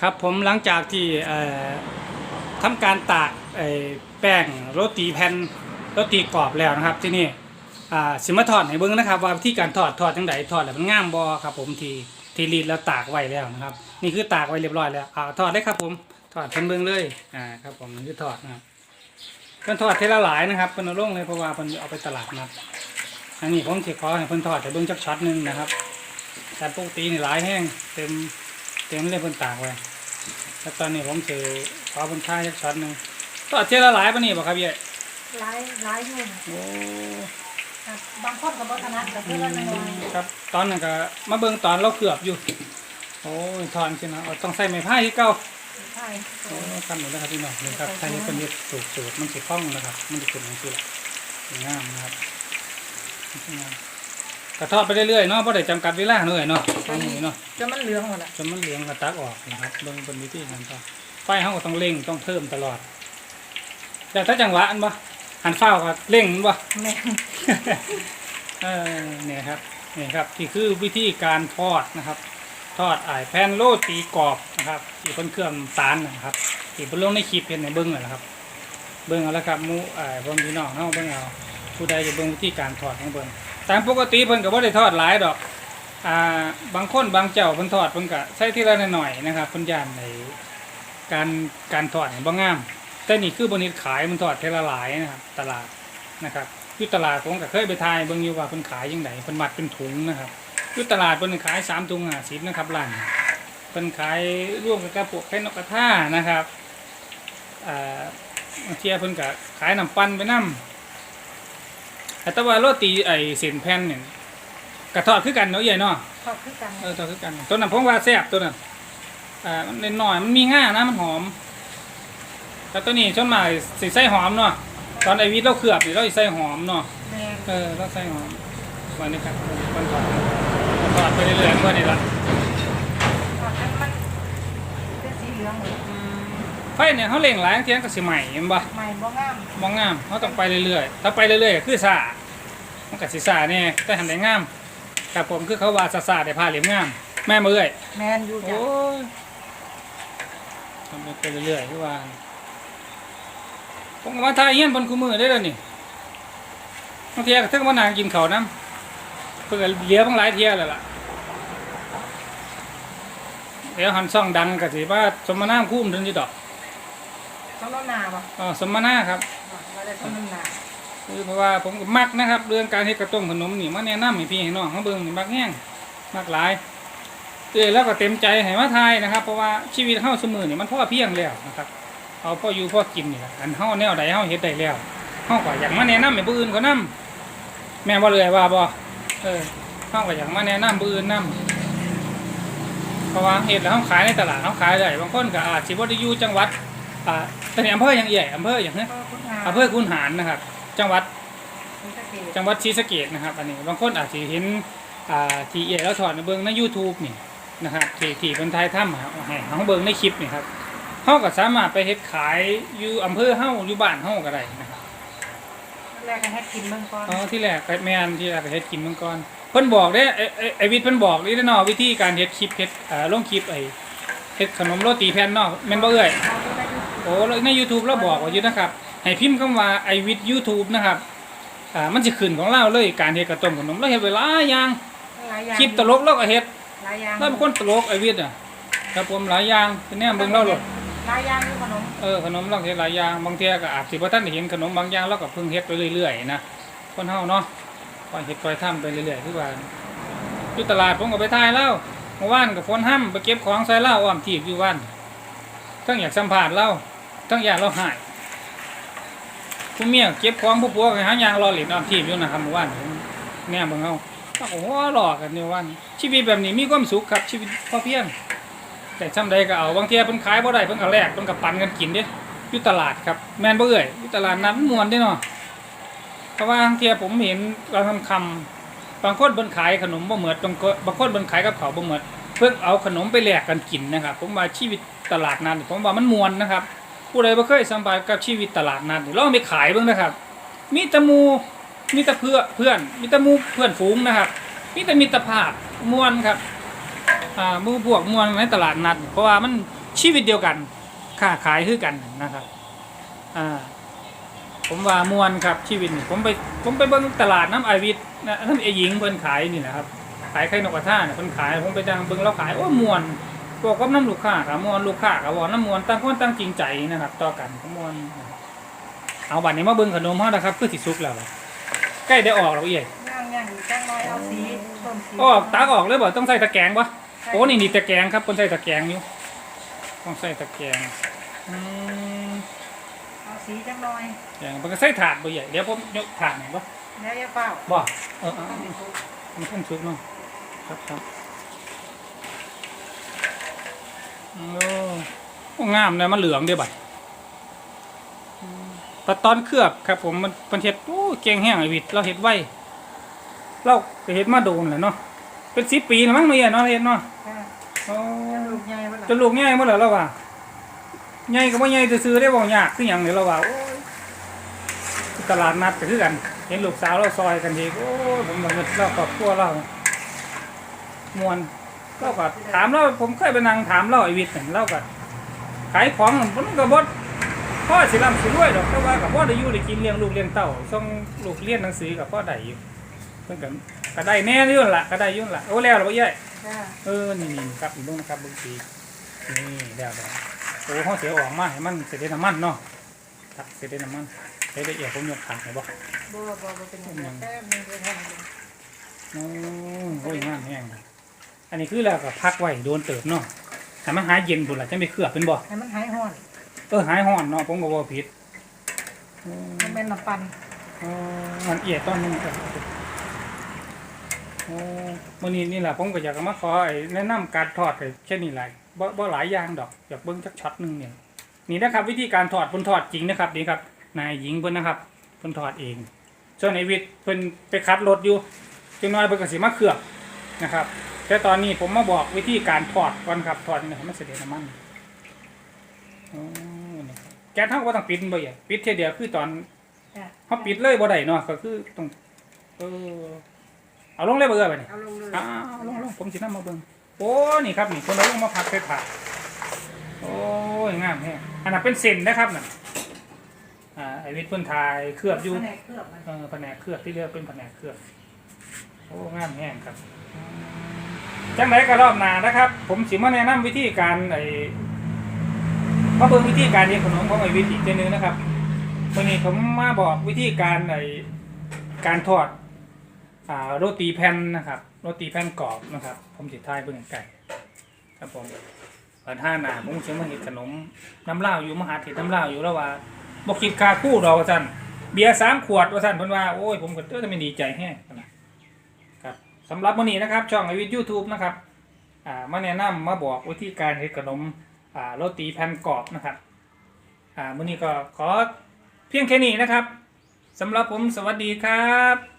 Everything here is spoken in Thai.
ครับผมหลังจากที่ทำการตากแป้งโรตีแผ่นโรตีกรอบแล้วนะครับที่นี่อ่าสิมาทอดให้เบิ่งนะครับว่าวิธีการทอดทอดจังไดทอดแล้วมันงามบ่ครับ ผมทีทีรีดแล้วตากไว้แล้วนะครับ นี่คือตากไว้เรียบร้อยแล้วอ่าทอดได้ครับ ผมทอดเพิ่นเบิ่งเลยอ่าครับผมนี่คือทอดนะครับเพิ่นทอดเทละหลายนะครับเพิ่นเอาลงเลยเพราะว่าเพิ่นเอาไปตลาดนัดอันนี้ผมสิขอให้เพิ่นทอดให้เบิ่งจักช็อตหนึงนะครับแต่ปกตินี่หลายแห้งเต็ม เต็มเลยเพิ่นตากไว้แล้วตอนนี้ผมถือขอเป็นค่าจักช็อตหนึ่งก็เจละหลายปะนี่บ่ครับเย่หลายหลายอยู่โอ้ครับบางคนก็บ่ถนัดก็คือละน้อยครับ ตอนนั้นก็มาเบิ่งตอนเราเกือบอยู่ โอ้ยทอนสินะเอาต้องใส่ไม้พายที่เก่าใช่โอ้ทำหมดแล้วครับพี่น้องนี่ครับใส่เป็นเม็ดสูตรสูตรมันสิคล่องนะครับ มันจะเป็นอย่างนี้แหละสวยงามนะครับสวยงาม กระทอดไปเรื่อยๆเนาะเพราะได้จำกัดเวลาหน่อยเนาะตรงนี้เนาะจนมันเหลืองหมดละจนมันเหลืองกระตักออกนะครับเบิ่งเป็นวิธีการทอดไฟเขาก็ต้องเร่งต้องเพิ่มตลอดแต่ถ้าจังหวะอันบ่หันเฝ้าก็เร่งมันบ่แม่นเออเนี่ยครับนี่ครับที่คือวิธีการทอดนะครับ ทอดไอ้แผ่นโรตีกรอบนะครับที่เป็นเครื่องตาลนะครับที่เป็นลงในคลิปเห็นในเบิ้งนั่นแหละครับ เบิ้งเอาละครับหมูไอ้เบิ้งพี่น้องเฮาเบิ้งเอาผู้ใดจะเบิ้งวิธีการทอดของเบิ้ง ตามปกติเพิ่นก็บ่ได้ทอดหลายดอกอ่าบางคนบางเจ้าเพิ่นทอดเพิ่นก็ใช้ทีละหน่อยๆนะครับเพิ่นย่านในการการทอดเนี่ยบ่งาม แต่นี่คือบนิดขายมันทอดเทละหลายนะครับตลาดนะครับอยู่ตลาดผมก็เคยไปทายเบิ่งอยู่ว่าเพิ่นขายยังไงเพิ่นมัดเป็นถุงนะครับอยู่ตลาดเพิ่นขายสามถุงห้าสิบนะครับร้านเพิ่นขายร่วมกับกระปุกไข่นกกระทานะครับอ่าเทียเพิ่นก็ขายน้ำปั้นไปน้ำ แต่ว่าโรตีไอ้เส้นแผ่นเนี่ยกระทอดคือกันเนาะใหญ่เนาะทอดคือกันเออตัวคือกันตัวนั้นผมว่าแซ่บตัวนั้นอ่ามันเล่นหน่อยมันมีง่านะมันหอมแต่ตัวนี้ชนมากสิใส่หอมเนาะตอนไอวิทย์เราเขือบนี่เราสิใส่หอมเนาะแม่นเออเราใส่หอมวันนี้ครับมันถอดมันถอดไปเรื่อยๆเมื่อนี้ละทอดให้มันเป็นสีเหลืองเลยไฟเนี่ยเขาเล่งหลายเที่ยงก็สิใหม่เห็นปะใหม่บ่งามมองงามเขาต้องไปเรื่อยๆถ้าไปเรื่อยๆก็คือซ่า มันก็สิซ่าแน่แต่หันได้งามกับผมคือเขาว่าซ่าๆได้ผ้าเหลี่ยมงาม แม่มาเอ้ยแม่นอยู่จ้ะโอ้ยทำไปเรื่อยๆที่ว่าผมก็มาทายเงี้ยบนคู่มือได้แล้วนี่บางทีก็ถึงมานางกินเขาวน้ำเพื่อเลี้ยวบางหลายเที่ยแล้วล่ะเดี๋ยวหันซ่องดังกะสิว่าสมนาคุ้มถึงที่ดอก สมน้ำหนาบ่อ๋อสมนาครับ ว่าได้สมน้ำหนา คือเพราะว่าผมก็มักนะครับ เรื่องการเฮ็ดกระต้มขนมนี่มาแนะนำให้พี่ให้น้องเขาเบิ่งนี่มักแห้งมักหลายเออแล้วก็เต็มใจให้มาทายนะครับ เพราะว่าชีวิตเฮาสมือนี่มันพอเพียงแล้วนะครับเอาพออยู่พอกินนี่แหละอันเฮาแนวใดเฮาเฮ็ดได้แล้วเฮาก็อยากมาแนะนำให้ผู้อื่นเขานํแม่บ่เลยว่าบ่เออเฮาก็อยากมาแนะนำผู้อื่นนํเพราะว่าเฮ็ดแล้วเฮาขายในตลาดเฮาขายได้บางคนก็อาจสิบ่ได้อยู่จังหวัดอ่าตอนนี้อำเภอหยังเอ่ยอำเภอหยังเฮ้ยก็คุณหาอำเภอคุนหารนะครับ จังหวัดคุณตะเกียบจังหวัดศรีสะเกดนะครับ อันนี้บางคนอาจจะเห็นอ่าที่เอ๋แล้วถอดในเบิ้งใน YouTube นี่นะครับที่ที่คนไทยทำครับให้เขาเบิ้งในคลิปนี่ครับเขาก็สามารถไปเฮ็ดขายอยู่อำเภอเฮาอยู่บ้านเฮาก็ได้นะครับแรกก็ให้กินเบิ่งก่อนอ๋อที่แรกก็แม่นที่แรกก็เฮ็ดกินเมื่อก่อนเพิ่นบอกเด้ไอ้ไอ้ไอ้วิทย์เพิ่นบอกนี่เนาะวิธีการเฮ็ดคลิปเฮ็ดอ่าลงคลิปไอ้เฮ็ดขนมโรตีแผ่นเนาะแม่นบ่เอ่ยเอาไปได้อยู่โอ้แล้วใน YouTube เราบอกไว้อยู่นะครับ ให้พิมพ์คำว่าไอวิท YouTube นะครับอ่ามันจะขึ้นของเราเลยการเฮ็ดกระต้มขนมเราเฮ็ดไว้หลายอย่างหลายอย่างคลิปตลกเราก็เฮ็ดหลายอย่างเราเป็นคนตลกไอวิทย์อะครับผมหลายอย่างเป็นแนวเบิ่งเราโลดหลายอย่างอยู่ขนมเออขนมเราเฮ็ดหลายอย่างบางเที่ยก็อาจสิบ่ทันได้เห็นขนมบางอย่างเราก็เพิ่งเฮ็ดไปเรื่อยๆนะคนเฮาเนาะค่อยเฮ็ดค่อยทำไปเรื่อยๆคือว่าอยู่ตลาดผมก็ไปถ่ายแล้วเมื่อวานก็ฝนห้ำไปเก็บของใส่เหล้าอ้อมทีบอยู่บ้านทั้งอยากสัมภาษณ์เราทั้งอยากเราหาย ผู้เมียเก็บของผู้ผัวก็หายางรอเหรียญออมทีบอยู่นะครับเมื่อวานแน่บิ่งเอาโอ้โหหลอกกันเนี่ยวันชีวิตแบบนี้มีความสุขครับชีวิตพอเพียงแต่ช่ำใดก็เอาบางเทียเพิ่นขายบ่ได้เพิ่นก็แลกเพิ่นก็ปันกันกินเด้อยู่ตลาดครับแม่นบ่เอ่ยอยู่ตลาดนัดมันมวนเด้เนาะเพราะว่าบางเทียผมเห็นบางคำคำบางคนเพิ่นขายขนมบ่เหมือนบางคนบางคนเพิ่นขายกับเขาบ่เหมือนเพิ่นเอาขนมไปแลกกันกินนะครับ ผมว่าชีวิตตลาดนัดนี่ผมว่ามันมวนนะครับ ผู้ใดบ่เคยสัมผัสกับชีวิตตลาดนัดลองไปขายเบิ่งนะครับ มีต่หมู่มีต่เพื่อเพื่อน มีต่หมู่เพื่อนฝูงนะครับมีแต่มิตรภาพมวนครับอ่ามูพวกมวลในตลาดนัด เพราะว่ามันชีวิตเดียวกันค้าขายคือกันนะครับอ่าผมว่ามวนครับชีวิตผมไปผมไปเบิ่งตลาดน้ำไอวิทนะน้ำไอหญิงเพิ่นขายนี่นะครับขายไข่นกกระทาเนี่ยเพิ่นขายผมไปจังเบิ่งแล้วขายโอ้มวน บอกกับน้ำลูกค้าครับมวนลูกค้าก็บอกน้ำมวนต่างคนต่างจริงใจนะครับ ต่อกันก็มวนเอาบัดนี้มาเบิ่งขนมเฮานะครับคือสิสุกแล้วใกล้ได้ออกแล้วเอียย่างย่างอยู่แจ้งน้อยเอาสีต้นสีออกตากออกเลยบ่ต้องใส่ตะแกรงปะโอ้นี่นี่ตะแกรงครับคนใส่ตะแกรงอยู่ต้องใส่ตะแกรงอืมเอาสีจังน้อยอย่างมันก็ใส่ถาดบ่ใหญ่เดี๋ยวผมยกถาดหน่อยบ่แล้วอย่าเฝ้าบ่เออเออเออมันขึ้นชุกเนาะครับครับโอ้โอ้ งามเลยมันเหลืองเด้บัดอืมแต่ตอนเคลือบครับผมมันมันเฮ็ดโอ้เก่งแห้งไอ้วิทย์เราเฮ็ดไวเราก็เฮ็ดมาโดนแหละเนาะเป็นสิบปีแล้วมั้งเนาะเอียเนาะเฮ็ดเนาะค่ะโอ้จะลูกใหญ่เวลาจนลูกใหญ่หมดแล้วเราว่าใหญ่ก็บ่ใหญ่ซื่อๆได้บ่ยากคือหยังนี่เราว่าโอ้ยตลาดนัดก็คือกัน เห็นลูกสาวเราซอยกันทีโอ้ยผมบ่เงินเราครอบครัวเรามวน เราก็ถามเราผมเคยไปนั่งถามเราไอ้วิทย์นั่นเราก็ขายของมันก็บ่พ่อสิร่ำสิรวยดอกแต่ว่าก็บ่ได้อยู่ได้กินเลี้ยงลูกเลี้ยงเต้าส่งลูกเรียนหนังสือก็พอได้อยู่เพิ่นก็ก็ได้แน่อยู่นั่นล่ะก็ได้อยู่นั่นล่ะโอ้แล้วล่ะบ่ใหญ่ค่ะเออนี่นี่ครับอีกเบิ่งนะครับเบิ่งสีนี่แล้วแล้วโอ้เขาเสียออกมาให้มันเสร็จน้ำมันเนาะตักเสร็จน้ำมันใช้ละเอียดผมยกขาดให้บ่บ่บ่บ่เป็นอย่างนั้นแค่มันจะทำอยู่โอ้โหงามแห้งนะ อันนี้คือแล้วก็พักไว้โดนเติบเนาะให้มันหายเย็นพุ่นล่ะจังไปเคลือบเป็นบ่ให้มันหายห้อนเออหายร้อนเนาะผมก็บ่ผิดโอ้มันเป็นน้ำปั่นโอ้มันเอียดตอนนึงก็โอ้มื้อนี้นี่แหละผมก็อยากจะมาขอไอ้แนะนำการทอดไอ้แค่นี้หลายบ่บ่หลายอย่างดอกอยากเบิ่งจักช็อตหนึงเนี่ยนี่นะครับ วิธีการถอดเพิ่นถอดจริงนะครับนี่ครับนายหญิงเพิ่นนะครับเพิ่นถอดเองส่วนไอวิทย์เพิ่นไปคัดรถอยู่จังน้อยเพิ่นก็สิมาเคลือบนะครับ แต่ตอนนี้ผมมาบอกวิธีการถอดก่อนครับถอดนี่ให้มันเสด็จน้ำมันอ๋อนี่ครับแก๊สเฮาก็บ่ต้องปิดบ่อย่าปิดเทียเดียวคือตอนค่ะเฮาปิดเลยบ่ได้เนาะก็คือต้องเออเอาลงเลยเบ่เอ้ยบัดนี้เอาลงเลยอ้าวลงลงผมสินำมาเบิ่งโอ้นี่ครับนี่คนเราลงมาพักใส่ถาดโอ้ยงามแฮะอันนั้นเป็นเส้นนะครับน่ะอ่าไอวิทย์เพิ่นทายเคลือบอยู่แผนกเคลือบมันเออแผนกเคลือบที่เรียกเป็นแผนกเคลือบโอ้งามแห้งครับ จังไรก็รอบหนานะครับ ผมสิมาแนะนำวิธีการไอ้มาเบิ่งวิธีการเรียนขนมของไอวิทย์อีเจนึงนะครับวันนี้ผมมาบอกวิธีการไอ้การทอดอ่าโรตีแผ่นนะครับโรตีแผ่นกรอบนะครับ ผมจิตท้ายเบิ่งไก่ครับผมเปิดห้าหนาผมเชื่อมาเห็ดขนมน้ำเหล้าอยู่มหาเถรน้ำเหล้าอยู่แล้วว่าบอกคิดคาคู่ดอกว่าสั่นเบียร์สามขวดว่าสั่นเพิ่นว่าโอ้ยผมก็เออจะไม่ดีใจแฮงนะครับ สำหรับวันนี้นะครับ ช่องไอวิทยูทูบนะครับมาแนะนำมาบอกวิธีการเฮ็ดขนมโรตีแผ่นกรอบนะครับมื้อนี้ก็ขอเพียงแค่นี้นะครับสำหรับผมสวัสดีครับ